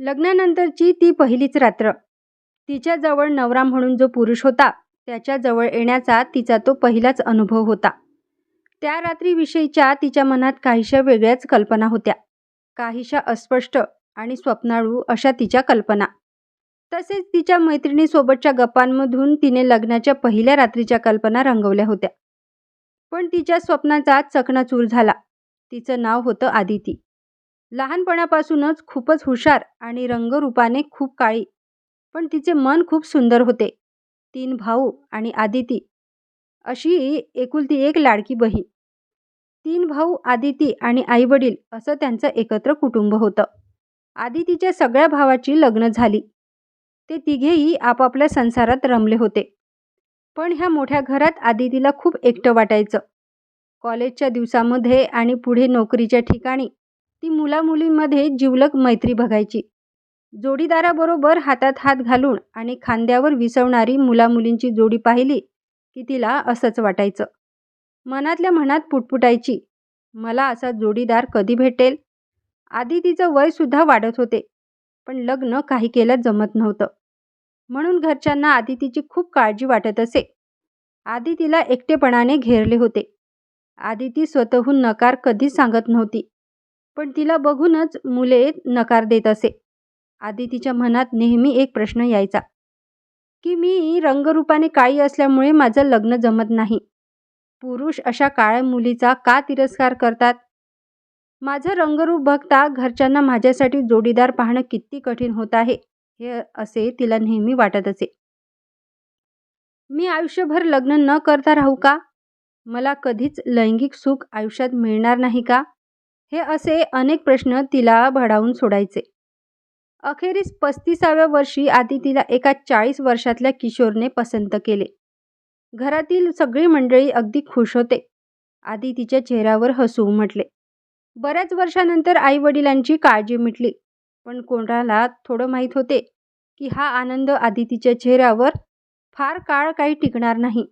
लग्नानंतरची ती पहिलीच रात्र. तिच्याजवळ नवरा म्हणून जो पुरुष होता त्याच्याजवळ येण्याचा तिचा तो पहिलाच अनुभव होता. त्या रात्रीविषयीच्या तिच्या मनात काहीशा वेगळ्याच कल्पना होत्या. काहीशा अस्पष्ट आणि स्वप्नाळू अशा तिच्या कल्पना. तसेच तिच्या मैत्रिणीसोबतच्या गप्पांमधून तिने लग्नाच्या पहिल्या रात्रीच्या कल्पना रंगवल्या होत्या. पण तिच्या स्वप्नाचा चकणाचूर झाला. तिचं नाव होतं आदिती. लहानपणापासूनच खूपच हुशार आणि रंगरूपाने खूप काळी पण तिचे मन खूप सुंदर होते. तीन भाऊ आणि आदिती. अशी एकुलती एक लाडकी बहीण. तीन भाऊ आदिती आणि आईवडील असं त्यांचं एकत्र कुटुंब होतं. आदितीच्या सगळ्या भावाची लग्न झाली. ते तिघेही आपापल्या संसारात रमले होते. पण ह्या मोठ्या घरात आदितीला खूप एकटं वाटायचं. कॉलेजच्या दिवसामध्ये आणि पुढे नोकरीच्या ठिकाणी ती मुलामुलींमध्ये जिवलग मैत्री बघायची. जोडीदाराबरोबर हातात हात घालून आणि खांद्यावर विसवणारी मुलामुलींची जोडी पाहिली की तिला असंच वाटायचं. मनातल्या मनात पुटपुटायची मला असा जोडीदार कधी भेटेल? आधी तिचं वयसुद्धा वाढत होते पण लग्न काही केलं जमत नव्हतं. म्हणून घरच्यांना आदितीची खूप काळजी वाटत असे. आदितीला एकटेपणाने घेरले होते. आदिती स्वतःहून नकार कधीच सांगत नव्हती. पण तिला बघूनच मुले नकार देत असे. आधी तिच्या मनात नेहमी एक प्रश्न यायचा. की मी रंगरूपाने काळी असल्यामुळे माझं लग्न जमत नाही. पुरुष अशा काळ्या मुलीचा का तिरस्कार करतात? माझं रंगरूप बघता घरच्यांना माझ्यासाठी जोडीदार पाहणं किती कठीण होत आहे हे असे तिला नेहमी वाटत असे. मी आयुष्यभर लग्न न करता राहू का? मला कधीच लैंगिक सुख आयुष्यात मिळणार नाही का? हे असे अनेक प्रश्न तिला भडावून सोडायचे. अखेरीस पस्तीसाव्या वर्षी आधी तिला एका चाळीस वर्षातल्या किशोरने पसंत केले. घरातील सगळी मंडळी अगदी खुश होते. आधी तिच्या चेहऱ्यावर हसू म्हटले. बऱ्याच वर्षानंतर आईवडिलांची काळजी मिटली पण कोणाला थोडं माहीत होते की हा आनंद आदितीच्या चेहऱ्यावर फार काळ काही टिकणार नाही.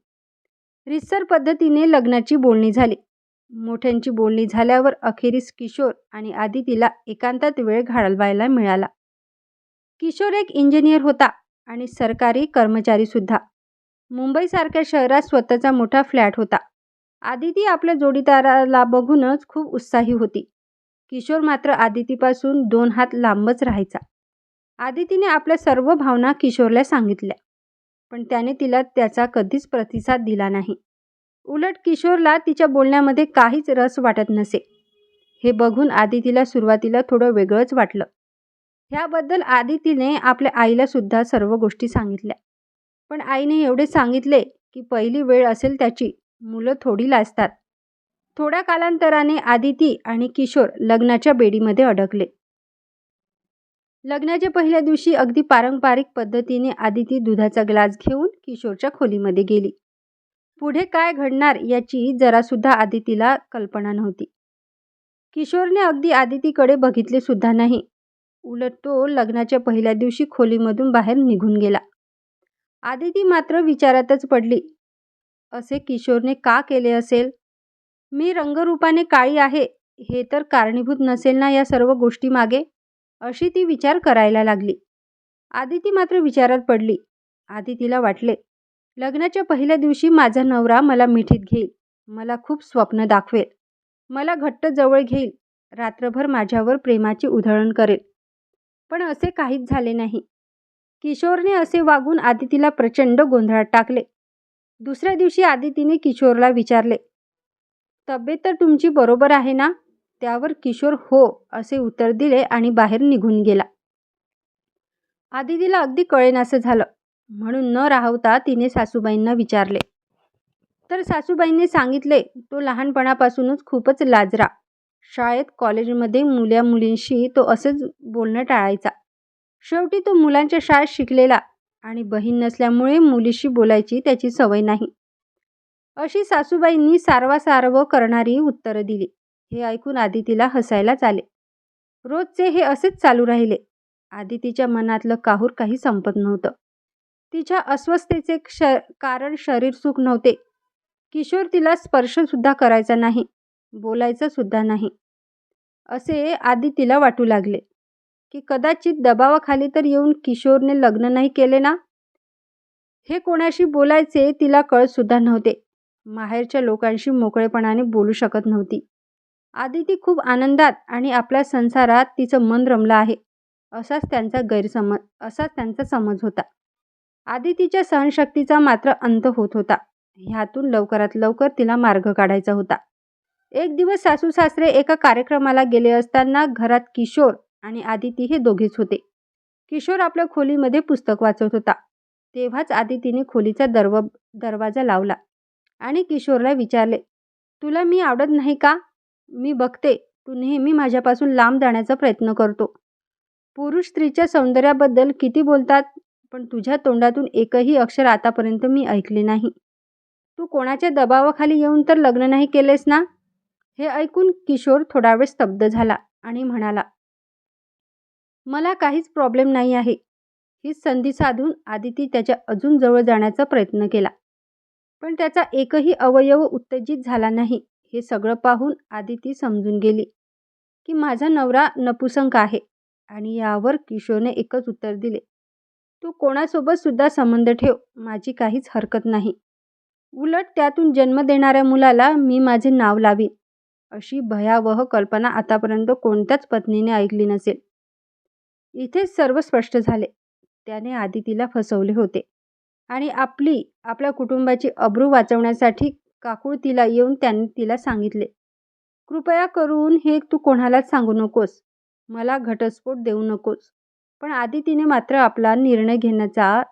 रिसर पद्धतीने लग्नाची बोलणी झाली. मोठ्यांची बोलणी झाल्यावर अखेरीस किशोर आणि आदितीला एकांतात वेळ घालवायला मिळाला. किशोर एक इंजिनियर होता आणि सरकारी कर्मचारीसुद्धा मुंबईसारख्या शहरात स्वतःचा मोठा फ्लॅट होता. आदिती आपल्या जोडीदाराला बघूनच खूप उत्साही होती. किशोर मात्र आदितीपासून दोन हात लांबच राहायचा. आदितीने आपल्या सर्व भावना किशोरला सांगितल्या पण त्याने तिला त्याचा कधीच प्रतिसाद दिला नाही. उलट किशोरला तिच्या बोलण्यामध्ये काहीच रस वाटत नसे. हे बघून आदितीला सुरुवातीला थोडं वेगळंच वाटलं. ह्याबद्दल आदितीने आपल्या आईला सुद्धा सर्व गोष्टी सांगितल्या. पण आईने एवढे सांगितले की पहिली वेळ असेल त्याची मुलं थोडी लाजतात. थोड्या कालांतराने आदिती आणि किशोर लग्नाच्या बेडीमध्ये अडकले. लग्नाच्या पहिल्या दिवशी अगदी पारंपरिक पद्धतीने आदिती दुधाचा ग्लास घेऊन किशोरच्या खोलीमध्ये गेली. पुढे काय घडणार याची जरासुद्धा आदितीला कल्पना नव्हती. किशोरने अगदी आदितीकडे बघितले सुद्धा नाही. उलट तो लग्नाच्या पहिल्या दिवशी खोलीमधून बाहेर निघून गेला. आदिती मात्र विचारातच पडली. असे किशोरने का केले असेल? मी रंगरूपाने काळी आहे हे तर कारणीभूत नसेल ना या सर्व गोष्टी मागे? अशी ती विचार करायला लागली. आदिती मात्र विचारात पडली. आदितीला वाटले लग्नाच्या पहिल्या दिवशी माझा नवरा मला मिठीत घेईल. मला खूप स्वप्न दाखवेल. मला घट्ट जवळ घेईल. रात्रभर माझ्यावर प्रेमाची उधळण करेल. पण असे काहीच झाले नाही. किशोरने असे वागून आदितीला प्रचंड गोंधळात टाकले. दुसऱ्या दिवशी आदितीने किशोरला विचारले तब्येत तर तुमची बरोबर आहे ना? त्यावर किशोर हो असे उत्तर दिले आणि बाहेर निघून गेला. आदितीला अगदी कळेनासं झालं. म्हणून न राहवता तिने सासूबाईंना विचारले. तर सासूबाईंनी सांगितले तो लहानपणापासूनच खूपच लाजरा. शाळेत कॉलेजमध्ये मुल्या मुलींशी तो असंच बोलणं टाळायचा. शेवटी तो मुलांच्या शाळेत शिकलेला आणि बहीण नसल्यामुळे मुलीशी बोलायची त्याची सवय नाही. अशी सासूबाईंनी सारवासारव करणारी उत्तरं दिली. हे ऐकून आदितीला हसायलाच आले. रोजचे हे असेच चालू राहिले. आदितीच्या मनातलं काहूर काही संपत नव्हतं. तिच्या अस्वस्थतेचे श कारण शरीर सुख नव्हते. किशोर तिला स्पर्शसुद्धा करायचा नाही बोलायचं सुद्धा नाही. असे आधी तिला वाटू लागले. की कदाचित दबावाखाली तर येऊन किशोरने लग्न नाही केले ना? हे कोणाशी बोलायचे तिला कळसुद्धा नव्हते. माहेरच्या लोकांशी मोकळेपणाने बोलू शकत नव्हती. आधी ती खूप आनंदात आणि आपल्या संसारात तिचं मन रमलं आहे. असाच त्यांचा गैरसमज असाच त्यांचा समज होता. आदितीच्या सहनशक्तीचा मात्र अंत होत होता. ह्यातून लवकरात लवकर तिला मार्ग काढायचा होता. एक दिवस सासू सासरे एका कार्यक्रमाला गेले असताना घरात किशोर आणि आदिती हे दोघेच होते. किशोर आपल्या खोलीमध्ये पुस्तक वाचत होता. तेव्हाच आदितीने खोलीचा दरव दरवाजा लावला आणि किशोरला विचारले तुला मी आवडत नाही का? मी बघते तू नेहमी माझ्यापासून लांब जाण्याचा प्रयत्न करतो. पुरुष स्त्रीच्या सौंदर्याबद्दल किती बोलतात? पण तुझ्या तोंडातून एकही अक्षर आतापर्यंत मी ऐकले नाही. तू कोणाच्या दबावाखाली येऊन तर लग्न नाही केलेस ना? हे ऐकून किशोर थोडा वेळ स्तब्ध झाला आणि म्हणाला मला काहीच प्रॉब्लेम नाही आहे. हीच संधी साधून आदिती त्याच्या अजून जवळ जाण्याचा प्रयत्न केला. पण त्याचा एकही अवयव उत्तेजित झाला नाही हे सगळं पाहून आदिती समजून गेली की माझा नवरा नपुसंक आहे. आणि यावर किशोरने एकच उत्तर दिले तू कोणासोबत सुद्धा संबंध ठेव माझी काहीच हरकत नाही. उलट त्यातून जन्म देणाऱ्या मुलाला मी माझे नाव लावीन. अशी भयावह कल्पना आतापर्यंत कोणत्याच पत्नीने ऐकली नसेल. इथेच सर्व स्पष्ट झाले. त्याने आदितीला फसवले होते. आणि आपली आपल्या कुटुंबाची अब्रू वाचवण्यासाठी काकुळतीला येऊन त्यांनी तिला सांगितले कृपया करून हे तू कोणालाच सांगू नकोस. मला घटस्फोट देऊ नकोस. पण आदितीने मात्र आपला निर्णय घेण्याचा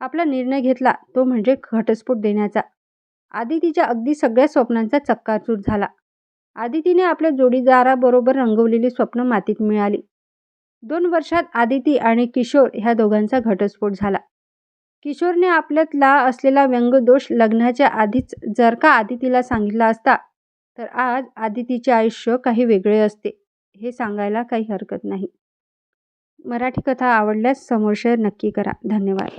आपला निर्णय घेतला तो म्हणजे घटस्फोट देण्याचा. आदितीच्या अगदी सगळ्या स्वप्नांचा चक्काचूर झाला. आदितीने आपल्या जोडीदाराबरोबर रंगवलेली स्वप्न मातीत मिळाली. दोन वर्षात आदिती आणि किशोर ह्या दोघांचा घटस्फोट झाला. किशोरने आपल्यातला असलेला व्यंगदोष लग्नाच्या आधीच जर का आदितीला सांगितला असता तर आज आदितीचे आयुष्य काही वेगळे असते हे सांगायला काही हरकत नाही. मराठी कथा आवडल्यास समोर शेअर नक्की करा. धन्यवाद.